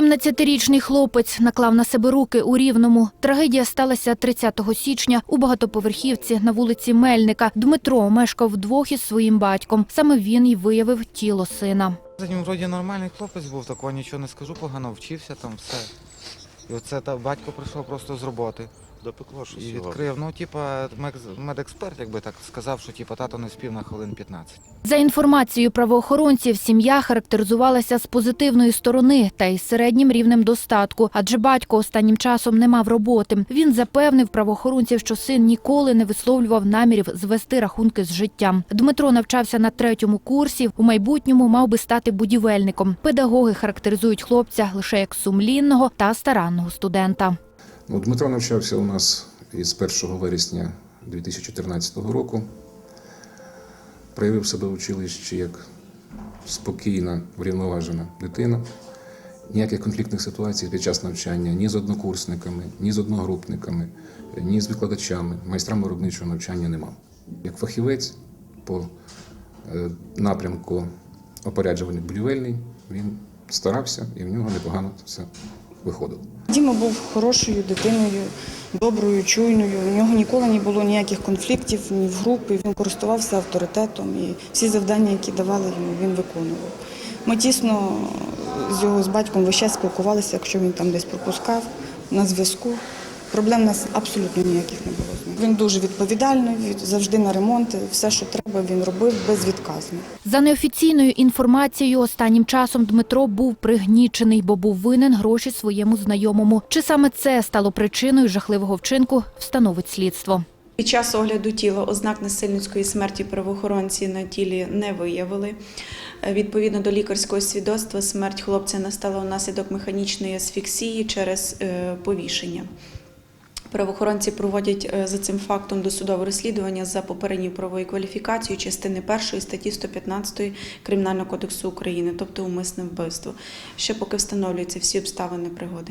17-річний хлопець наклав на себе руки у Рівному. Трагедія сталася 30 січня у багатоповерхівці на вулиці Мельника. Дмитро мешкав вдвох із своїм батьком. Саме він й виявив тіло сина. За ним вроді нормальний хлопець був, такого нічого не скажу, погано вчився там все. І оце та батько прийшов просто з роботи Допекло щось і його. відкрив. Ну, типа, мек- медексперт, якби так сказав, що типа тато не спів на хвилин 15. За інформацією правоохоронців, сім'я характеризувалася з позитивної сторони та із середнім рівнем достатку, адже батько останнім часом не мав роботи. Він запевнив правоохоронців, що син ніколи не висловлював намірів звести рахунки з життям. Дмитро навчався на третьому курсі. У майбутньому мав би стати будівельником. Педагоги характеризують хлопця лише як сумлінного та старанного студента. Ну, Дмитро навчався у нас із 1 вересня 2014 року. Проявив себе в училищі як спокійна, врівноважена дитина. Ніяких конфліктних ситуацій під час навчання ні з однокурсниками, ні з одногрупниками, ні з викладачами, майстрами виробничого навчання не мав. Як фахівець по е, напрямку опоряджування будівельний, він старався і в нього непогано все виходило. Діма був хорошою дитиною, доброю, чуйною. У нього ніколи не було ніяких конфліктів ні в групі. Він користувався авторитетом і всі завдання, які давали йому, він виконував. Ми тісно з його з батьком весь час спілкувалися, якщо він там десь пропускав на зв'язку. Проблем у нас абсолютно ніяких не було. Він дуже відповідальний, завжди на ремонти. Все, що треба, він робив безвідказно. За неофіційною інформацією, останнім часом Дмитро був пригнічений, бо був винен гроші своєму знайомому. Чи саме це стало причиною жахливого вчинку, встановить слідство. Під час огляду тіла ознак насильницької смерті правоохоронці на тілі не виявили. Е, Відповідно до лікарського свідоцтва, смерть хлопця настала внаслідок механічної асфіксії через е, повішення. Правоохоронці проводять е, за цим фактом досудове розслідування за попередньою правовою кваліфікацією частини 1 статті 115 Кримінального кодексу України, тобто умисне вбивство. Ще поки встановлюються всі обставини пригоди.